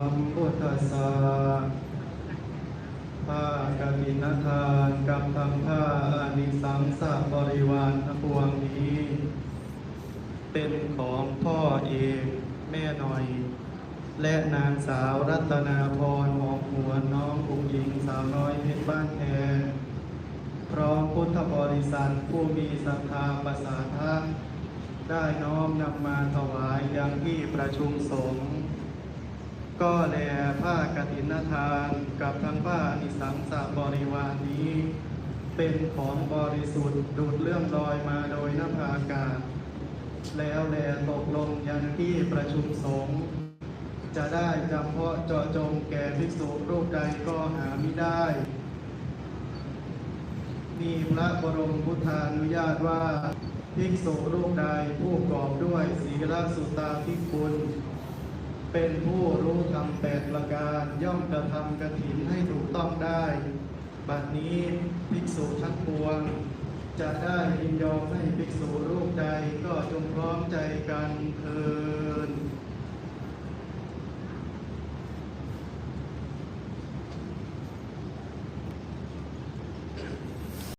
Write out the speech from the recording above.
สัมพุทธัสสะผ้ากฐินทานกับทำผ้าอานิสังสะบริวารทั้งปวงนี้ เป็นของพ่อเองแม่หน่อย และนางสาวรัตนาพรหอมหวนน้องผู้หญิงสาวน้อยเพชรบ้านแพงพร้อมพุทธบริษัทผู้มีศรัทธาประสาทะได้น้อมนำมาถวายยังที่ประชุมสงฆ์ ก็แลผ้ากฐินทานกับทั้งผ้าอนิสังสะบริวารนี้ เป็นของบริสุทธิ์ดูดเลื่อมลอยมาโดยนภาอากาศ แล้วแลตกลงยันที่ประชุมสงฆ์จะได้จำเพาะเจาะจงแก่ภิกษุรูปใดก็หาไม่ได้ มีพระบรมพุทธานุญาตว่า ภิกษุรูปใดผู้กอบด้วยศีลสุตาภิกขุล เป็นผู้รู้ธรรมแปดประการย่อมกระทำกระถินให้ถูกต้องได้บัดนี้ภิกษุทั้งปวง จะได้ยินยอมให้ภิกษุรูปใดก็จงพร้อมใจกันเถิด